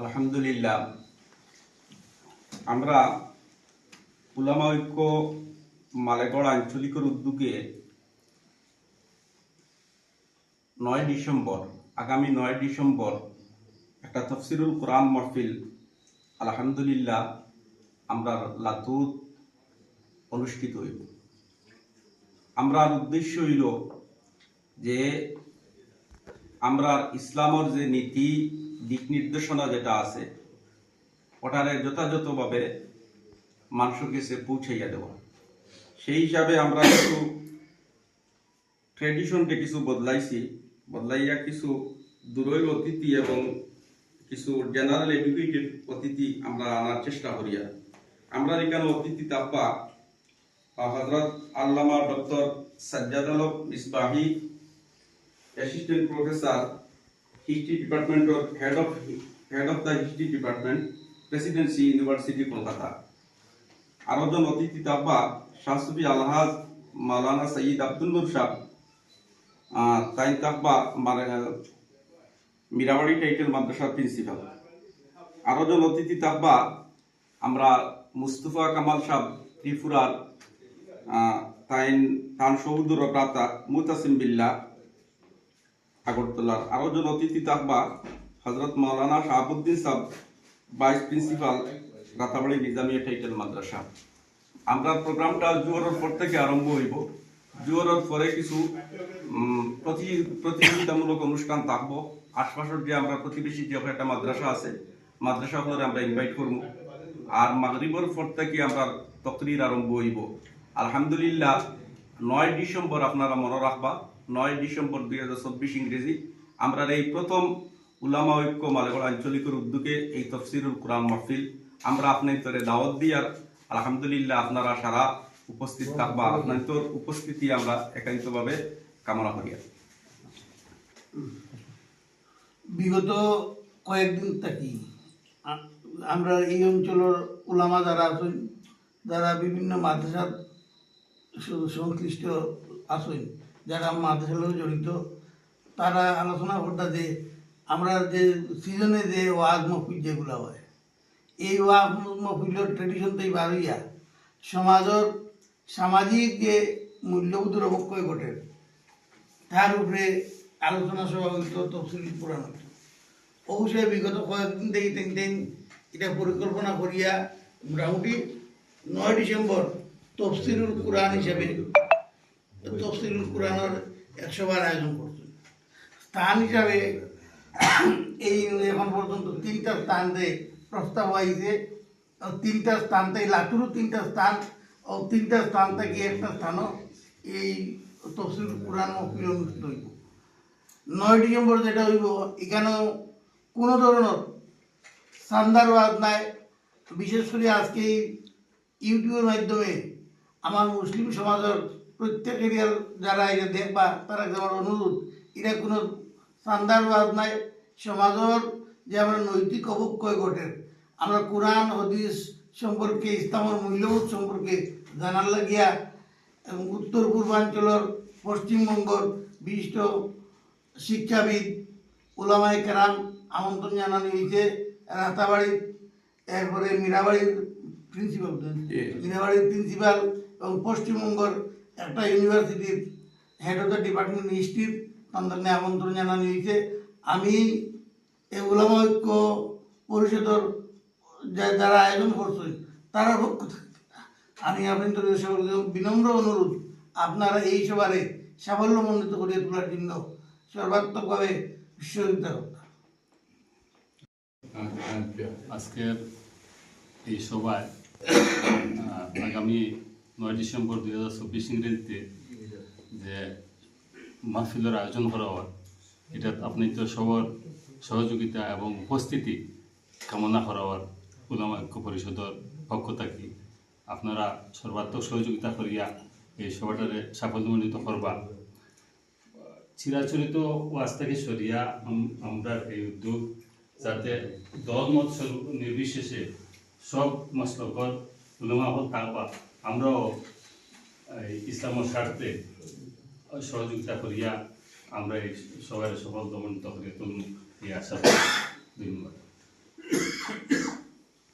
আলহামদুলিল্লাহ। আমরা উলামা ঐক্য মালেগড় আঞ্চলিকের উদ্যোগে নয় ডিসেম্বর, আগামী নয় ডিসেম্বর একটা তফসিরুল কোরআন মহফিল, আলহামদুলিল্লাহ, আমরা লাতুর অনুষ্ঠিত হইব। আমরার উদ্দেশ্য হইল যে আমরা ইসলামর যে নীতি, দিক নির্দেশনা যেটা আছে, ওটারে যথাযথভাবে মানুষের কাছে পৌঁছাইয়া দেওয়া সেই হিসাবে আমরা কিছু ট্রেডিশনকে কিছু বদলাইছি। বদলাইয়া কিছু দূরের অতিথি এবং কিছু জেনারেল এডুকেটেড অতিথি আমরা আনার চেষ্টা করিয়া। আমরা এখানে অতিথি তাপ্পা হজরত আল্লামা doctor Sajjad Alam Isbahi assistant professor history department or head of head of the history department presidency university Kolkata আরও জন অতিথি তাব্বা শাহসুফি আলহাজ মাওলানা সঈদ আব্দুল নূর আহ, তাই তাব্বা মিরাবাড়ি টাইটেল মাদ্রাসার প্রিন্সিপাল আরও জন অতিথি তাব্বা আমরা মুস্তফা কামাল সাহ ত্রিপুরার তাইন তান সৌদুর প্রাতা মুতাসিম বিল্লাহ আগরতলার আরও জন অতিথি থাকবা হজরত মাওলানা Shahabuddin Shah vice principal, Ratabari Nizamia title মাদ্রাসা। আমরা প্রোগ্রামটা জুয়ারের পর থেকে আরম্ভ হইব। জুয়ারের পরে কিছু প্রতি- প্রতিযোগিতামূলক অনুষ্ঠান থাকব। আশপাশের যে আমরা প্রতিবেশী যে একটা মাদ্রাসা আছে, মাদ্রাসাগুলোর আমরা ইনভাইট করব। আর মাগরিবর পর থেকে আমরা তকরির আরম্ভ হইব। আলহামদুলিল্লাহ, নয় ডিসেম্বর আপনারা মনে রাখবা নয় ডিসেম্বর দুই হাজার চব্বিশ ইংরেজি আমরা এই প্রথম উলামা ঐক্য মালেগড় আঞ্চলিকের উদ্যোগে এই তফসিরুল কোরআন মাহফিল আমরা আপনার দাওয়াত দিই আর আলহামদুলিল্লাহ আপনারা সারা উপস্থিত থাকবা আপনার তোর উপস্থিতি আমরা একান্তভাবে কামনা করি আর। বিগত কয়েকদিন থাকি আমরা এই অঞ্চলের ওলামা যারা আছেন, যারা বিভিন্ন মাদ্রাসার সংশ্লিষ্ট আছেন যারা মাদ্রাসার লগে জড়িত, তারা আলোচনা করতা যে আমরা যে সিজনে যে ওয়াজ মফিল যেগুলো হয়, এই ওয়াজ মফিলের ট্রেডিশনটাই হইয়া সমাজের সামাজিক যে মূল্যবোধের অবক্ষয় ঘটে, তার উপরে আলোচনা সভা হইত, তফসিল পুরাণ হইত। অবশ্যই বিগত কয়েকদিন থেকে তিন দিন এটা পরিকল্পনা করিয়া মোটামুটি নয় ডিসেম্বর তফসিরুল কোরআন হিসেবে তফসিরুল কোরআনের একশোবার আয়োজন করছেন স্থান হিসাবে এই এখন পর্যন্ত তিনটা স্থান দিয়ে প্রস্তাব হয়েছে তিনটা স্থান থেকে লাটুরও তিনটা স্থান, ও তিনটা স্থান থেকে একটা স্থানও এই তফসিল কোরআন মহফিল অনুষ্ঠিত হইব। নয় ডিসেম্বর যেটা হইব, এখানেও কোনো ধরনের সান্দারবাদ নাই। বিশেষ করে আজকে ইউটিউবের মাধ্যমে আমার মুসলিম সমাজের প্রত্যেকেরই আর যারা এটা দেখবা তারা আমার অনুরোধ। এটা কোনো সান্দারবাদ নাই। সমাজের যে আমরা নৈতিক অবক্ষয় ঘটে আমরা কোরআন হদিস সম্পর্কে ইসলামের মূল্যবোধ সম্পর্কে জানার লাগিয়া এবং উত্তর পূর্বাঞ্চলের পশ্চিমবঙ্গর বিশিষ্ট শিক্ষাবিদ ওলামাই কেরাম আমন্ত্রণ জানানো হয়েছে রাতাবাড়ির এরপরে মীরাবাড়ির প্রিন্সিপাল। মীরাবাড়ির প্রিন্সিপাল এবং পশ্চিমবঙ্গর একটা ইউনিভার্সিটির হেড অফ দ্য ডিপার্টমেন্ট হিস্ট্রির তাদের আমন্ত্রণ জানানো হয়েছে আমি এই পরিষদের যা- যারা আয়োজন করছেন তারা পক্ষ আমি আপনাদের সকলকে বিনম্র অনুরোধ, আপনারা এই সবারে সাফল্যমণ্ডিত করিয়ে তোলার জন্য সর্বাত্মকভাবে সহযোগিতা আজকের এই সভায় আগামী নয় ডিসেম্বর দুই হাজার চব্বিশ ইংরেজিতে যে মাহফিলের আয়োজন করা হয়, এটা আপনি তো সবার সহযোগিতা এবং উপস্থিতি কামনা করা হয়, উলামা ঐক্য পরিষদের পক্ষ থাকি। আপনারা সর্বাত্মক সহযোগিতা করিয়া এই সভাটারে সাফল্যমণ্ডিত করবা। চিরাচরিত ওয়াজ থেকে সরিয়া আমরা এই উদ্যোগ যাতে দল মত স্বরূপ নির্বিশেষে সব মসলকর উলমা হল থাকবা আমরাও ইসলাম স্বার্থে সহযোগিতা করিয়া আমরা এই সবাই সফল দমন তুলব এই আশা ধন্যবাদ।